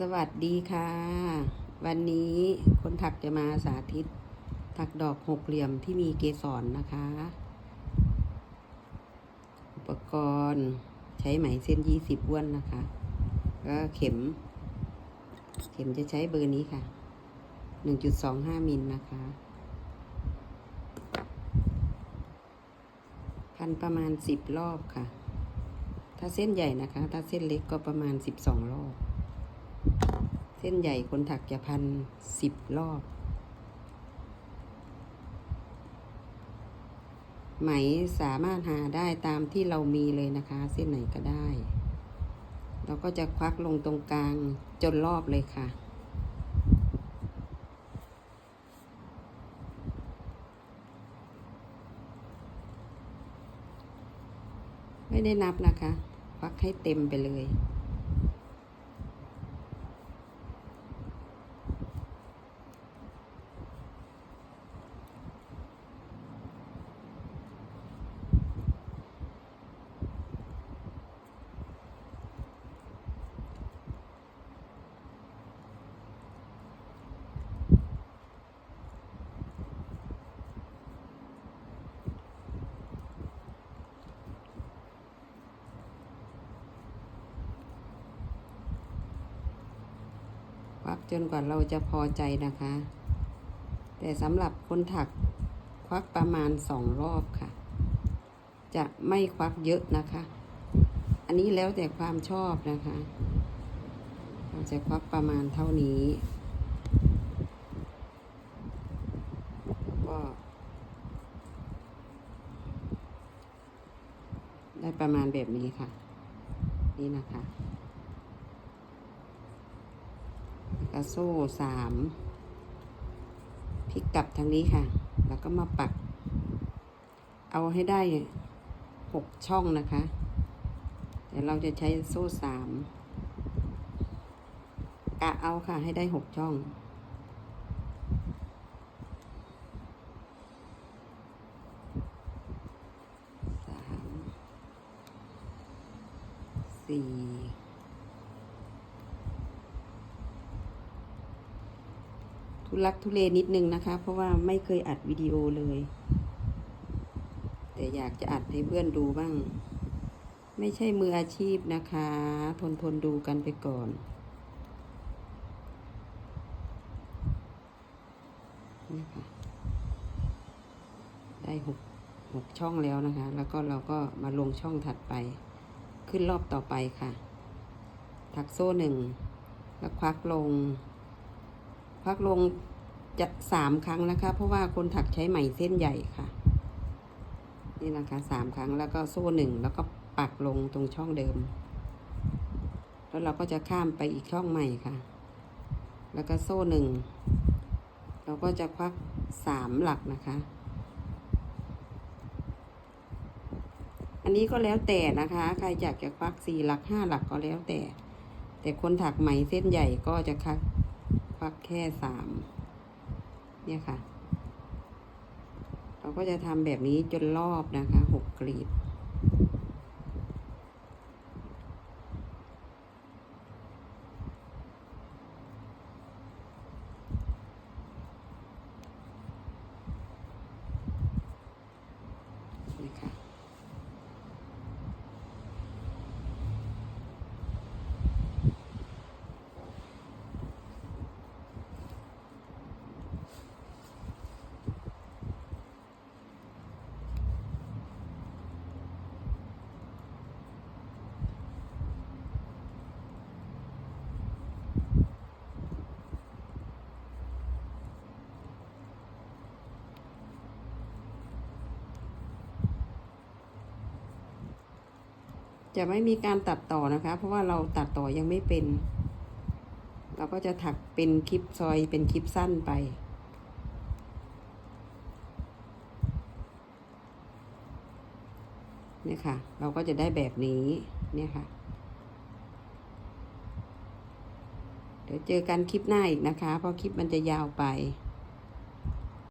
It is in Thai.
สวัสดีค่ะ วันนี้คนถักจะมาสาธิต ถักดอกหกเหลี่ยมที่มีเกสรนนะคะ อุปกรณ์ใช้ไหมเส้นยี่สิบว้วนนะคะ ก็เข็ม เข็มจะใช้เบอร์นี้ค่ะหนึ่งจุดสองห้ามิลนะคะ พันประมาณสิบรอบค่ะ ถ้าเส้นใหญ่นะคะ ถ้าเส้นเล็กก็ประมาณสิบสองรอบ ส้นใหญ่คนถักจะพันสิบรอบ ไหมสามารถหาได้ตามที่เรามีเลยนะคะ เส้นไหนก็ได้ เราก็จะควักลงตรงกลางจนรอบเลยค่ะไม่ได้นับนะคะ ควักให้เต็มไปเลย วักจนกว่าเราจะพอใจนะคะ แต่สำหรับคนถักควักประมาณสองรอบค่ะ จะไม่ควักเยอะนะคะ อันนี้แล้วแต่ความชอบนะคะ เราจะควักประมาณเท่านี้ก็ได้ประมาณแบบนี้ค่ะ นี่นะคะ แล้วก็โซ่สามพลิกกลับทางนี้ค่ะ แล้วก็มาปัก เอาให้ได้หกช่องนะคะแต่เราจะใช้โซ่สามกะเอาค่ะให้ได้หกช่องสี่ามสี่ ทุลักทุเลนิดนึงนะคะ เพราะว่าไม่เคยอัดวิดีโอเลย แต่อยากจะอัดให้เพื่อนดูบ้าง ไม่ใช่มืออาชีพนะคะ ทนทนดูกันไปก่อนนี่ค่ะได้หกหกช่องแล้วนะคะ แล้วก็เราก็มาลงช่องถัดไป ขึ้นรอบต่อไปค่ะ ถักโซ่หนึ่งแล้วควักลง พักลงจะสามครั้งนะคะ เพราะว่าคนถักใช้ไหมเส้นใหญ่ค่ะ นี่นะคะสามครั้งแล้วก็โซ่หนึ่งแล้วก็ปักลงตรงช่องเดิม แล้วเราก็จะข้ามไปอีกช่องใหม่ค่ะ แล้วก็โซ่หนึ่งเราก็จะควักสามหลักนะคะ อันนี้ก็แล้วแต่นะคะ ใครอยากจะควักสี่หลักห้าหลักก็แล้วแต่ แต่คนถักไหมเส้นใหญ่ก็จะควัก ควักแค่สามเนี่ยค่ะ เราก็จะทำแบบนี้จนรอบนะคะหกกลีบ นี่ค่ะ จะไม่มีการตัดต่อนะคะ เพราะว่าเราตัดต่อยังไม่เป็น เราก็จะถักเป็นคลิปซอยเป็นคลิปสั้นไป เนี่ยค่ะ เราก็จะได้แบบนี้ เนี่ยค่ะ เดี๋ยวเจอกันคลิปหน้าอีกนะคะ เพราะคลิปมันจะยาวไป